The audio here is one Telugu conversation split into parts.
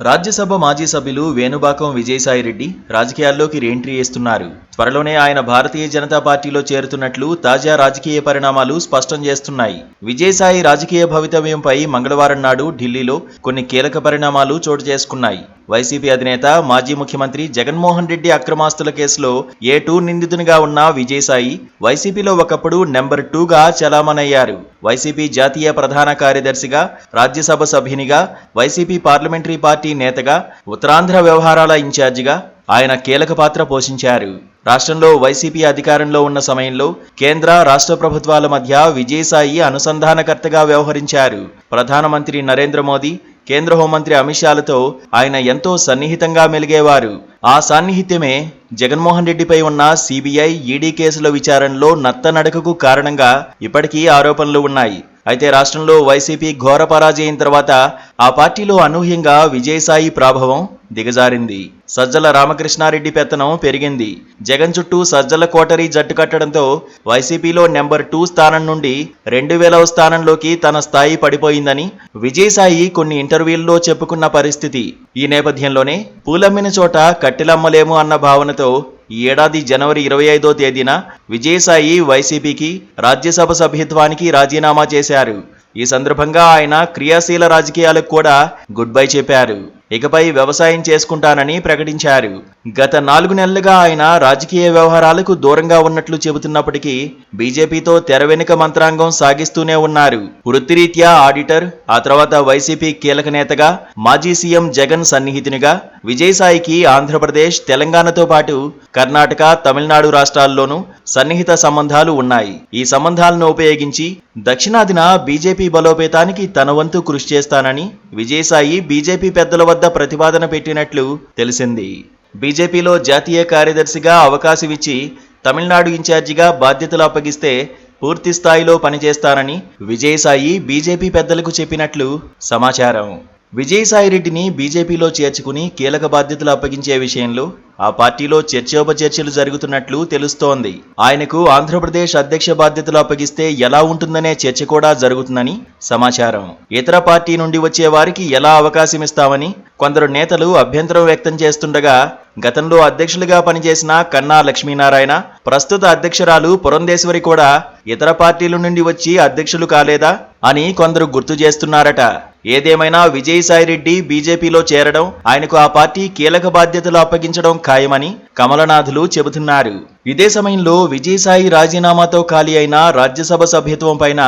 రాజ్యసభ మాజీ సభ్యులు వేణుబాకం విజయసాయిరెడ్డి రాజకీయాల్లోకి రీఎంట్రీ చేస్తున్నారు. త్వరలోనే ఆయన భారతీయ జనతా పార్టీలో చేరుతున్నట్లు తాజా రాజకీయ పరిణామాలు స్పష్టం చేస్తున్నాయి. విజయసాయి రాజకీయ భవితవ్యంపై మంగళవారం నాడు ఢిల్లీలో కొన్ని కీలక పరిణామాలు చోటు చేసుకున్నాయి. వైసీపీ అధినేత మాజీ ముఖ్యమంత్రి జగన్మోహన్ రెడ్డి అక్రమాస్తుల కేసులో ఏ టూ నిందితునిగా ఉన్న విజయసాయి వైసీపీలో ఒకప్పుడు నెంబర్ టూగా చలామణయ్యారు. వైసీపీ జాతీయ ప్రధాన కార్యదర్శిగా రాజ్యసభ సభ్యునిగా వైసీపీ పార్లమెంటరీ పార్టీ నేతగా ఉత్తరాంధ్ర వ్యవహారాల ఇన్ఛార్జిగా ఆయన కీలక పాత్ర పోషించారు. రాష్ట్రంలో వైసీపీ అధికారంలో ఉన్న సమయంలో కేంద్ర రాష్ట్ర ప్రభుత్వాల మధ్య విజయసాయి అనుసంధానకర్తగా వ్యవహరించారు. ప్రధానమంత్రి నరేంద్ర మోదీ కేంద్ర హోంమంత్రి అమిత్ షాలతో ఆయన ఎంతో సన్నిహితంగా మెలిగేవారు. ఆ సాన్నిహిత్యమే జగన్మోహన్ రెడ్డిపై ఉన్న సిబిఐ ఈడీ కేసుల విచారణలో నత్తనడకకు కారణంగా ఇప్పటికీ ఆరోపణలు ఉన్నాయి. అయితే రాష్ట్రంలో వైసీపీ ఘోర పరాజయం తర్వాత ఆ పార్టీలో అనూహ్యంగా విజయసాయి ప్రాభవం దిగజారింది. సజ్జల రామకృష్ణారెడ్డి పెత్తనం పెరిగింది. జగన్ చుట్టూ సజ్జల కోటరీ జట్టు కట్టడంతో వైసీపీలో నెంబర్ టూ స్థానం నుండి రెండు వేలవ స్థానంలోకి తన స్థాయి పడిపోయిందని విజయసాయి కొన్ని ఇంటర్వ్యూల్లో చెప్పుకున్న పరిస్థితి. ఈ నేపథ్యంలోనే పూలమ్మిన చోట కట్టెలమ్మలేము అన్న భావనతో ఈ ఏడాది జనవరి ఇరవై ఐదో తేదీన విజయసాయి వైసీపీకి రాజ్యసభ సభ్యత్వానికి రాజీనామా చేశారు. ఈ సందర్భంగా ఆయన క్రియాశీల రాజకీయాలకు కూడా గుడ్ బై చెప్పారు. ఇకపై వ్యవసాయం చేసుకుంటానని ప్రకటించారు. గత నాలుగు నెలలుగా ఆయన రాజకీయ వ్యవహారాలకు దూరంగా ఉన్నట్లు చెబుతున్నప్పటికీ బీజేపీతో తెర వెనుక మంత్రాంగం సాగిస్తూనే ఉన్నారు. వృత్తిరీత్యా ఆడిటర్ ఆ తర్వాత వైసీపీ కీలక నేతగా మాజీ సీఎం జగన్ సన్నిహితునిగా విజయసాయికి ఆంధ్రప్రదేశ్ తెలంగాణతో పాటు కర్ణాటక తమిళనాడు రాష్ట్రాల్లోనూ సన్నిహిత సంబంధాలు ఉన్నాయి. ఈ సంబంధాలను ఉపయోగించి దక్షిణాదిన బీజేపీ బలోపేతానికి తన వంతు కృషి చేస్తానని విజయసాయి బీజేపీ పెద్దల వద్ద ప్రతిపాదన పెట్టినట్లు తెలిసింది. బీజేపీలో జాతీయ కార్యదర్శిగా అవకాశమిచ్చి తమిళనాడు ఇన్ఛార్జిగా బాధ్యతలు అప్పగిస్తే పూర్తి స్థాయిలో పనిచేస్తానని విజయసాయి బీజేపీ పెద్దలకు చెప్పినట్లు సమాచారం. విజయసాయిరెడ్డిని బీజేపీలో చేర్చుకుని కీలక బాధ్యతలు అప్పగించే విషయంలో ఆ పార్టీలో చర్చోపచర్చలు జరుగుతున్నట్లు తెలుస్తోంది. ఆయనకు ఆంధ్రప్రదేశ్ అధ్యక్ష బాధ్యతలు అప్పగిస్తే ఎలా ఉంటుందనే చర్చ కూడా జరుగుతుందని సమాచారం. ఇతర పార్టీ నుండి వచ్చే వారికి ఎలా అవకాశం ఇస్తామని కొందరు నేతలు అభ్యంతరం వ్యక్తం చేస్తుండగా గతంలో అధ్యక్షులుగా పనిచేసిన కన్నా లక్ష్మీనారాయణ ప్రస్తుత అధ్యక్షురాలు పురంధేశ్వరి కూడా ఇతర పార్టీల నుండి వచ్చి అధ్యక్షులు కాలేదా అని కొందరు గుర్తు చేస్తున్నారట. ఏదేమైనా విజయసాయిరెడ్డి బీజేపీలో చేరడం ఆయనకు ఆ పార్టీ కీలక బాధ్యతలు అప్పగించడం ఖాయమని కమలనాథులు చెబుతున్నారు. ఇదే సమయంలో విజయసాయి రాజీనామాతో ఖాళీ అయిన రాజ్యసభ సభ్యత్వం పైన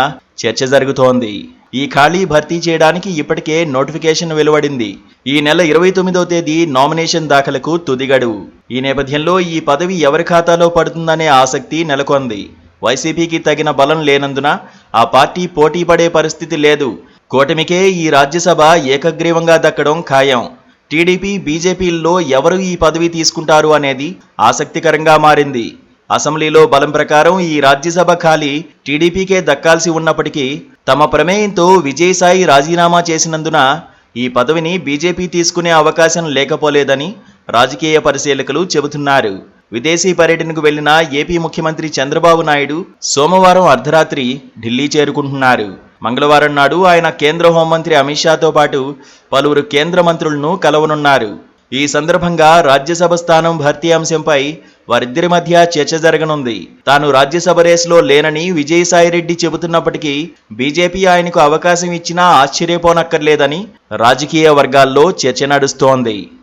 చర్చ జరుగుతోంది. ఈ ఖాళీ భర్తీ చేయడానికి ఇప్పటికే నోటిఫికేషన్ వెలువడింది. ఈ నెల ఇరవై తొమ్మిదో తేదీ నామినేషన్ దాఖలకు తుదిగడు. ఈ నేపథ్యంలో ఈ పదవి ఎవరి ఖాతాలో పడుతుందనే ఆసక్తి నెలకొంది. వైసీపీకి తగిన బలం లేనందున ఆ పార్టీ పోటీ పడే పరిస్థితి లేదు. కూటమికే ఈ రాజ్యసభ ఏకగ్రీవంగా దక్కడం ఖాయం. టీడీపీ బీజేపీల్లో ఎవరు ఈ పదవి తీసుకుంటారు అనేది ఆసక్తికరంగా మారింది. అసెంబ్లీలో బలం ప్రకారం ఈ రాజ్యసభ ఖాళీ టీడీపీకే దక్కాల్సి ఉన్నప్పటికీ తమ ప్రమేయంతో విజయసాయి రాజీనామా చేసినందున ఈ పదవిని బీజేపీ తీసుకునే అవకాశం లేకపోలేదని రాజకీయ పరిశీలకులు చెబుతున్నారు. విదేశీ పర్యటనకు వెళ్ళిన ఏపీ ముఖ్యమంత్రి చంద్రబాబు నాయుడు సోమవారం అర్ధరాత్రి ఢిల్లీ చేరుకుంటున్నారు. మంగళవారం నాడు ఆయన కేంద్ర హోంమంత్రి అమిత్ షాతో పాటు పలువురు కేంద్ర మంత్రులను కలవనున్నారు. ఈ సందర్భంగా రాజ్యసభ స్థానం భర్తీ అంశంపై వారిద్దరి మధ్య చర్చ జరగనుంది. తాను రాజ్యసభ రేసులో లేనని విజయసాయిరెడ్డి చెబుతున్నప్పటికీ బీజేపీ ఆయనకు అవకాశం ఇచ్చినా ఆశ్చర్యపోనక్కర్లేదని రాజకీయ వర్గాల్లో చర్చ నడుస్తోంది.